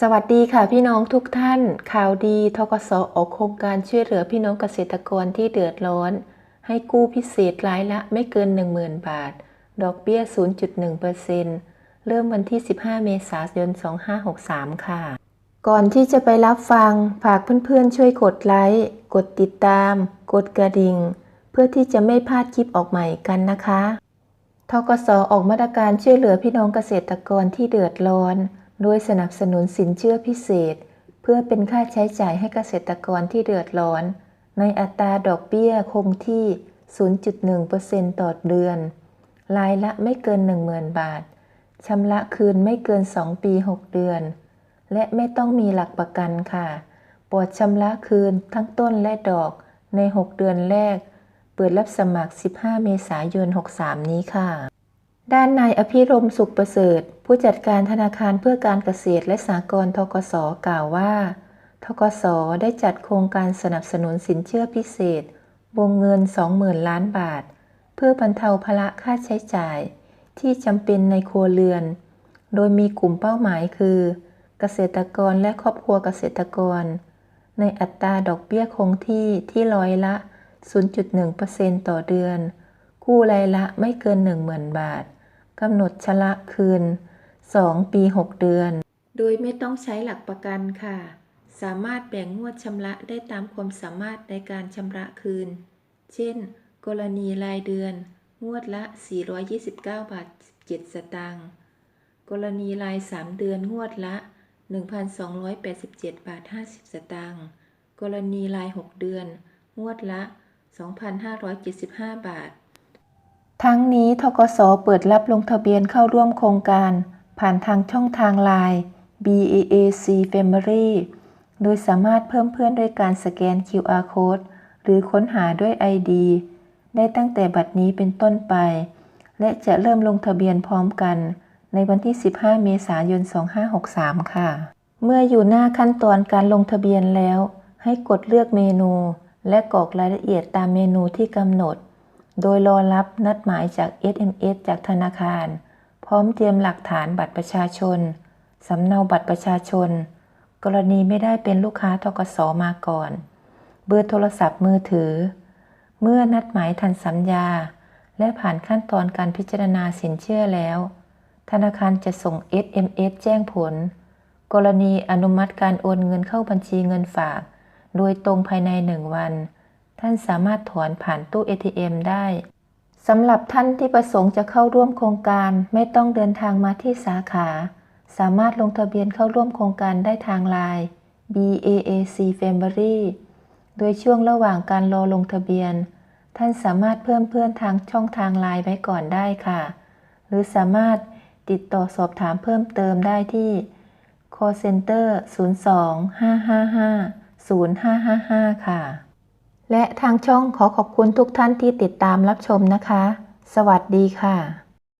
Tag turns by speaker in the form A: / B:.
A: สวัสดีค่ะพี่น้องทุกท่าน ข่าวดีทกสออกโครงการช่วยเหลือพี่น้องเกษตรกรที่เดือดร้อน ให้กู้พิเศษรายละไม่เกิน 10,000 บาท ดอกเบี้ย 0.1%เริ่มวันที่ 15 เมษายน 2563 ค่ะ ก่อนที่จะไปรับฟัง ฝากเพื่อนๆช่วยกดไลค์ กดติดตาม กดกระดิ่ง เพื่อที่จะไม่พลาดคลิปออกใหม่กันนะคะทกสออกมาตรการช่วยเหลือพี่น้องเกษตรกรที่เดือดร้อน โดยสนับสนุนสินเชื่อพิเศษ เพื่อเป็นค่าใช้จ่ายให้เกษตรกรที่เดือดร้อน ในอัตราดอกเบี้ยคงที่ 0.1%ต่อเดือน รายละไม่เกิน 10,000 บาท ชำระคืนไม่เกิน 2 ปี 6 เดือน และไม่ต้องมีหลักประกันค่ะโปรดชำระคืนทั้งต้นและดอกใน 6 เดือนแรก เปิดรับสมัคร 15 เมษายน 63 นี้ค่ะ ด้านนายอภิรมสุขประเสริฐ ผู้จัดการธนาคารเพื่อการเกษตรและสหกรณ์ทกสกล่าวว่า ทกสได้จัดโครงการสนับสนุนสินเชื่อพิเศษ วงเงิน 20,000 ล้านบาท เพื่อบรรเทาภาระค่าใช้จ่าย ที่จำเป็นในครัวเรือน โดยมีกลุ่มเป้าหมายคือ เกษตรกรและครอบครัวเกษตรกร ในอัตราดอกเบี้ยคงที่ที่ร้อยละ 0.1%ต่อเดือน กู้รายละไม่เกิน 10,000 บาทกำหนดชำระคืน 2 ปี 6 เดือน โดยไม่ต้องใช้หลักประกันค่ะ สามารถแบ่งงวดชำระได้ตามความสามารถในการชำระคืน เช่น กรณีรายเดือน งวดละ 429 บาท17สตางค์ กรณีราย 3 เดือนงวดละ 1,287 บาท 50 สตางค์ กรณีราย 6 เดือน งวดละ 2,575 บาททั้งนี้ทกสเปิดรับลงทะเบียนเข้าร่วมโครงการ ผ่านทางช่องทางไลน์ BAAC Family โดยสามารถเพิ่มเพื่อนด้วยการสแกน QR Code หรือค้นหาด้วย ID ได้ตั้งแต่บัดนี้เป็นต้นไป และจะเริ่มลงทะเบียนพร้อมกัน ในวันที่ 15 เมษายน 2563 ค่ะ เมื่ออยู่หน้าขั้นตอนการลงทะเบียนแล้ว ให้กดเลือกเมนู และกรอกรายละเอียดตามเมนูที่กำหนด โดยรอรับนัดหมายจาก SMS จากธนาคาร พร้อมเตรียมหลักฐานบัตรประชาชน สำเนาบัตรประชาชน กรณีไม่ได้เป็นลูกค้าทกสมาก่อน เบอร์โทรศัพท์มือถือ เมื่อนัดหมายทันสัญญา และผ่านขั้นตอนการพิจารณาสินเชื่อแล้ว ธนาคารจะส่ง SMS แจ้งผล กรณีอนุมัติการโอนเงินเข้าบัญชีเงินฝาก โดยตรงภายในหนึ่งวัน ท่านสามารถถอนผ่านตู้ ATM ได้ สำหรับท่านที่ประสงค์จะเข้าร่วมโครงการไม่ต้องเดินทางมาที่สาขา สามารถลงทะเบียนเข้าร่วมโครงการได้ทางไลน์ BAAC Family โดยช่วงระหว่างการรอลงทะเบียน ท่านสามารถเพิ่มเพื่อนทางช่องทางไลน์ไว้ก่อนได้ค่ะ หรือสามารถติดต่อสอบถามเพิ่มเติมได้ที่ call center 02 555 0555 ค่ะ และทางช่องขอขอบคุณทุกท่านที่ติดตามรับชมนะคะ สวัสดีค่ะ